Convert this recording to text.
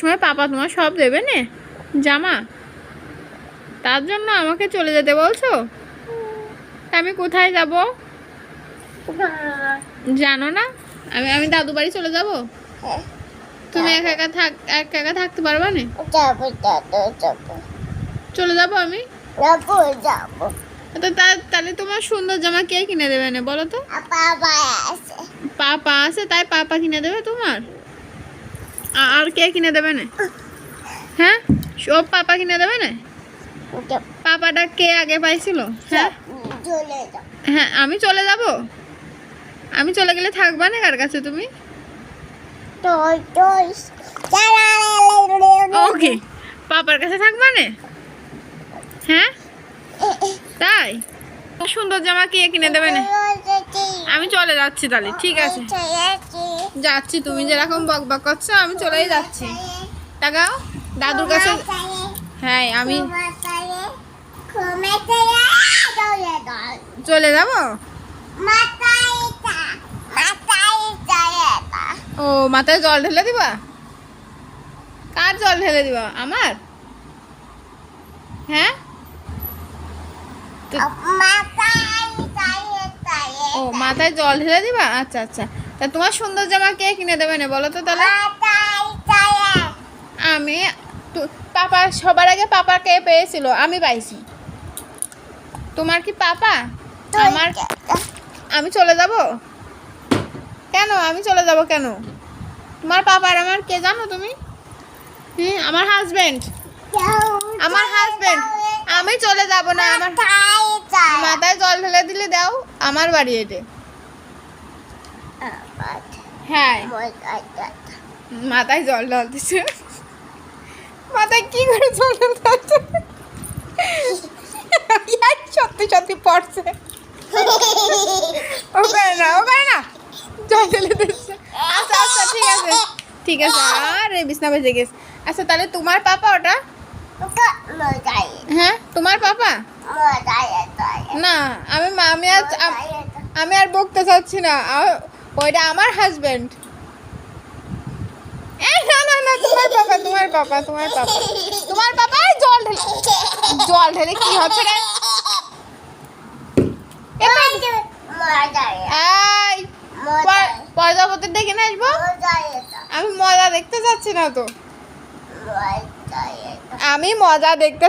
সময় পাপা তোমার সব দেবে নে। জামা তার জন্য আমাকে চলে যেতে বলছো? আমি কোথায় যাব? জানো না? আমি আমি দাদু বাড়ি চলে যাব? তুমি একা একা থাক একা একা থাকতে পারবা না? চলে যাব আমি? তো তাহলে তোমার সুন্দর জামা কে কিনে দেবে না বলো তো? পাপা আছে তাই পাপা কিনে দেবে তোমার? আর কে কিনে দেবে না? হ্যাঁ? সব পাপা কিনে দেবে না? পাপাটা কে আগে পাইছিল? হ্যাঁ? হ্যাঁ আমি চলে যাব? আমি চলে গেলে থাকবা না কার কাছে তুমি? ওকে। পাপার কাছে থাকবা না? হ্যাঁ? তাই? সুন্দর জামা কে কিনে দেবে না? আমি চলে যাচ্ছি। তাহলে ঠিক আছে। যাচ্ছি তুমি যেরকম বক বক করছ আমি চলেই যাচ্ছি। টাকাও দাদুর কাছে হ্যাঁ আমি চলে যাব? ও মাথায় জল ঢেলে দিবা? কার জল ঢেলে দিবা? আমার? হ্যাঁ? ও মাথায় জল ঢেলে দিবা? আচ্ছা আচ্ছা। তা তোমার সুন্দর জামা কে কিনে দেবে না বলো তো তাহলে? আমি তু- পাপা সবার আগে পাপা কে পেয়েছিল আমি পাইছি। তোমার কি পাপা? আমার আমি চলে যাব? কেন? আমি চলে যাব কেন? তোমার পাপার আমার কে জানো তুমি? হুম আমার হাজবেন্ড আমার হাজবেন্ড আমি চলে যাব না আমার মাথায় জল ঢেলে দিলে দাও আমার বাড়ি এটে। হ্যাঁ। মাথায় জল ঢালতেছে মাথায় কি করে জল ঢালতে সত্যি সত্যি পড়ছে। ও ও জল আচ্ছা আচ্ছা ঠিক আছে। ঠিক আছে, আরে আচ্ছা তাহলে তোমার পাপা ওটা? হ্যাঁ তোমার পাপা? না, আমি আর আমি আর বকতে চাচ্ছি না। ওইটা আমার হাজবেন্ড না না না, তোমার জল ঢেলে। কি হচ্ছে আসব? আমি মজা দেখতে চাচ্ছি না তো। আমি মজা দেখতে